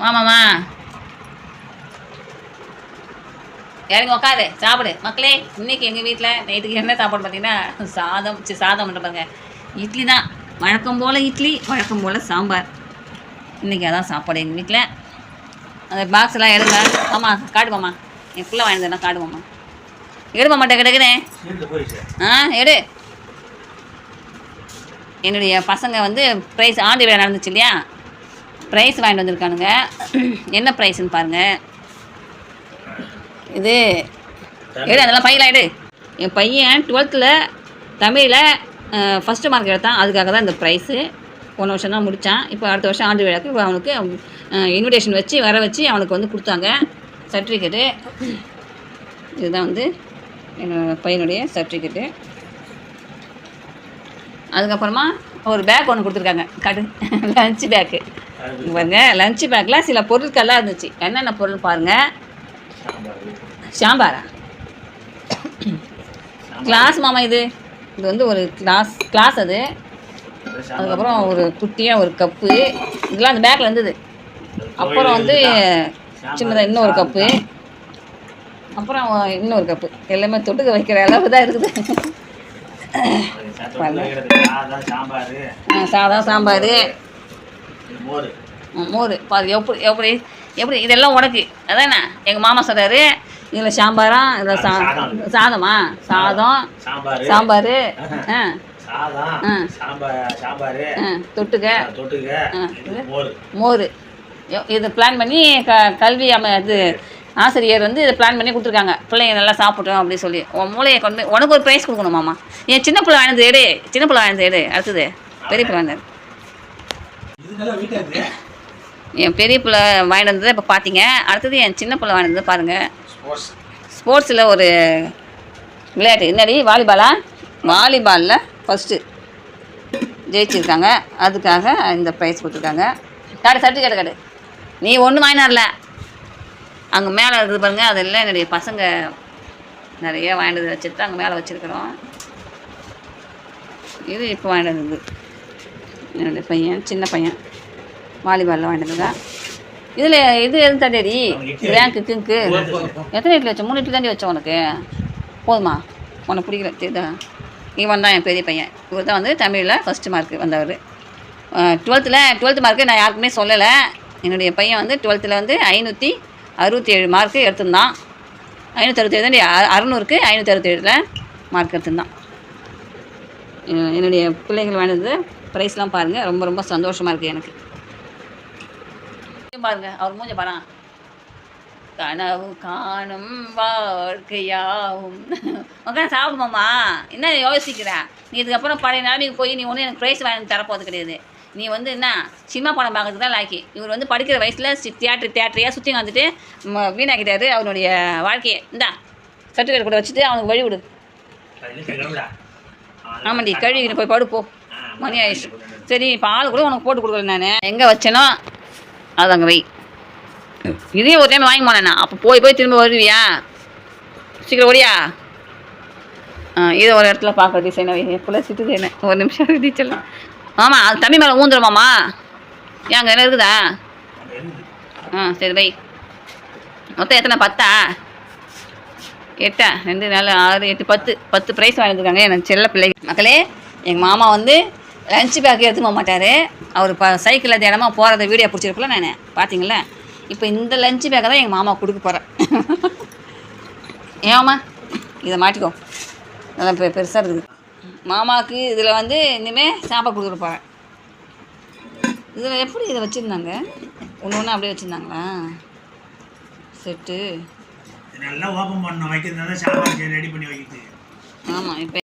மாமாமா இறங்கி உக்காரு. சாப்பிடு. மக்களே இன்னைக்கு எங்கள் வீட்டில் நைட்டுக்கு என்ன சாப்பாடு பார்த்தீங்கன்னா சாதம் சி சாதம் மட்டும் பாருங்க. இட்லி தான். வழக்கம் போல் இட்லி வழக்கம் போல் சாம்பார். இன்றைக்கி அதான் சாப்பாடு எங்கள் வீட்டில் அந்த பாக்ஸ் எல்லாம் எடுங்க. ஆமாம் காட்டுமாம்மா என் பிள்ளை வாங்கினா காட்டுமாம்மா எடுமா மாட்டேன் கிடக்குறேன் ஆ எடு. என்னுடைய பசங்க வந்து ப்ரைஸ் ஆண்டு விழா நடந்துச்சு இல்லையா? ப்ரைஸ் வாங்கிட்டு வந்திருக்கானுங்க. என்ன ப்ரைஸ்ன்னு பாருங்கள் இது எடு அதெல்லாம் பையலாம் எடு. என் பையன் டுவெல்த்தில் தமிழில் ஃபஸ்ட்டு மார்க் எடுத்தான். அதுக்காக தான் இந்த ப்ரைஸு போன வருஷம் தான் முடித்தான் இப்போ அடுத்த வருஷம் ஆண்டு விழாக்கு இப்போ அவனுக்கு இன்விடேஷன் வச்சு வர வச்சு அவனுக்கு வந்து கொடுத்தாங்க. சர்டிஃபிகேட்டு இதுதான் வந்து என்னோட பையனுடைய சர்டிஃபிகேட்டு அதுக்கப்புறமா ஒரு பேக் ஒன்று கொடுத்துருக்காங்க. கடு லஞ்ச் பேக்கு பாருங்க லஞ்ச் பேக்கில் சில பொருட்கள்லாம் இருந்துச்சு. என்னென்ன பொருள் பாருங்கள் சாம்பாரா? கிளாஸ் மாமா இது. இது வந்து ஒரு கிளாஸ் கிளாஸ் அது. அதுக்கப்புறம் ஒரு குட்டியாக ஒரு கப்பு இதெல்லாம் அந்த பேக்கில் இருந்தது. அப்புறம் வந்து சின்னதாக இன்னொரு கப்பு அப்புறம் இன்னொரு கப்பு எல்லாமே தொட்டுக்க வைக்கிற அளவு தான் இருக்குது. சாதம் சாம்பார். மோர். மோர். பாரு எப்படி எப்படி எப்படி? இதெல்லாம் உனக்கு. அதானே? எங்கள் மாமா சொல்கிறாரு இதில் சாம்பாரா? இதில் சா சாதமா சாதம்? சாம்பார். ஆ. சாம்பார். தொட்டுக்க. தொட்டுக்க. மோர். இதை பிளான் பண்ணி க கல்வி அம இது ஆசிரியர் வந்து இதை பிளான் பண்ணி கொடுத்துருக்காங்க. பிள்ளைங்க நல்லா சாப்பிட்டோம் அப்படின்னு சொல்லி. உன் மூளையை கொண்டு உனக்கு ஒரு ப்ரைஸ் கொடுக்கணுமாம்மா என் சின்ன பிள்ளை வாங்கினது எடு. சின்ன பிள்ளை வாங்கினது எடு. அடுத்தது. பெரிய பிள்ளை வாங்கினது என் பெரிய பிள்ளை வாங்கிட்டு வந்தது இப்போ பார்த்தீங்க அடுத்தது என் சின்ன பிள்ளை வாங்கிட்டு வந்தது பாருங்கள் ஸ்போர்ட்ஸ் ஸ்போர்ட்ஸில் ஒரு விளையாட்டு. என்னடி வாலிபாலா வாலிபாலில் ஃபஸ்ட்டு ஜெயிச்சிருக்காங்க. அதுக்காக இந்த ப்ரைஸ் கொடுத்துருக்காங்க. காடு சர்டிஃபிகேட் காடு. நீ ஒன்றும் வாங்கினார்ல அங்கே மேலே இருக்குது பாருங்க. அதெல்லாம் என்னுடைய பசங்க நிறைய வாங்கிட்டு வச்சுட்டு அங்கே மேலே வச்சுருக்குறோம். இது இப்போ வாங்கிட்டு வந்தது. என்னுடைய பையன் சின்ன பையன். வாலிபாலில் வாங்கிட்டு வந்ததா? இதில் இது எது தண்டேடி ரேங்க்கு கிங்க்கு எத்தனை இட்லி வச்சோம் மூணு இட்லி தாண்டி வச்சோம் உனக்கு? போதுமா? உனக்கு பிடிக்கல தெரியுதா? இவன் தான் என் பெரிய பையன். இவர் தான் வந்து தமிழில் ஃபஸ்ட்டு மார்க் வந்தவர். டுவெல்த்தில் டுவெல்த்து மார்க்கு நான் யாருக்குமே சொல்லலை. என்னுடைய பையன் வந்து டுவெல்த்தில் வந்து ஐநூற்றி அறுபத்தி ஏழு மார்க்கு எடுத்திருந்தான். ஐநூற்றி அறுபத்தேழு தாண்டி அறநூறுக்கு ஐநூற்றி அறுபத்தேழில் மார்க் எடுத்திருந்தான். என்னுடைய பிள்ளைங்கள் வாங்கினது ப்ரைஸ்லாம் பாருங்கள் ரொம்ப ரொம்ப சந்தோஷமாக இருக்குது எனக்கு. பாருங்க. அவர் மூஞ்ச பாரா கனவு காணும் வாழ்க்கையாவும். உட்காந்து சாப்பிடுமாம்மா என்ன யோசிக்கிற? நீ இதுக்கப்புறம் பழைய நிலைமைக்கு போய் நீ ஒன்றும் எனக்கு ப்ரைஸ் வாங்கி தரப்போகிறது கிடையாது. நீ வந்து என்ன? சினிமா படம் பார்க்கறதுக்கு தான் லாக்கி. இவர் வந்து படிக்கிற வயசில் தியேட்டர் தியேட்டரையாக சுற்றி வந்துட்டு வீணாக்கிட்டாரு அவனுடைய வாழ்க்கையை. இந்தா சர்டிஃபிகேட் கூட வச்சுட்டு அவனுக்கு வழி விடு ஆமாண்டி கழுவிக்கிட்டு போய் படுப்போ. மணி ஆயிடுச்சு. சரி இப்போ ஆள் கூட உனக்கு போட்டு கொடுக்கல நான். எங்கே வச்சேனோ அது அங்கே வை. இதையும் ஒரு டைம் வாங்கி போனேண்ணா அப்போ போய் போய் திரும்ப வருவியா? சீக்கிரம் ஓடியா? ஆ இதை ஒரு இடத்துல பார்க்க டிசைன் வை எப்போல்லாம் சிட்டுது என்ன? ஒரு நிமிஷம் டீச்சர்லாம் ஆமாம் அது தம்பி மேலே ஊந்துருமாம்மா ஏன் அங்கே என்ன இருக்குதா? ஆ சரி வை. மொத்தம் எத்தனை? பத்தா? எட்டா? ரெண்டு நாலு ஆறு எட்டு பத்து. பத்து ப்ரைஸ் வாங்கியிருக்காங்க எனக்கு செல்ல பிள்ளை. மக்களே எங்கள் மாமா வந்து லஞ்ச் பேக் எடுத்து போக மாட்டார். அவர் இப்போ சைக்கிளில் தினமாக போகிறத வீடியோ பிடிச்சிருக்கல நான். பார்த்தீங்களா இப்போ இந்த லஞ்ச் பேக்கை தான் எங்கள் மாமா கொடுக்க போகிறேன் ஏமா இதை மாட்டிக்கோ. நல்லா பெ பெருசாக இருக்குது. மாமாவுக்கு இதில் வந்து இனிமேல் சாப்பாடு கொடுத்துட்டு போகிறேன் இதில் எப்படி இதை வச்சுருந்தாங்க? ஒன்று ஒன்று அப்படியே வச்சுருந்தாங்களா? செட்டு. நல்லா ஓப்பன் பண்ணணும். வைக்கிறதுனால சாம்பார் ரெடி பண்ணி வைக்கிறது. ஆமாம் இப்போ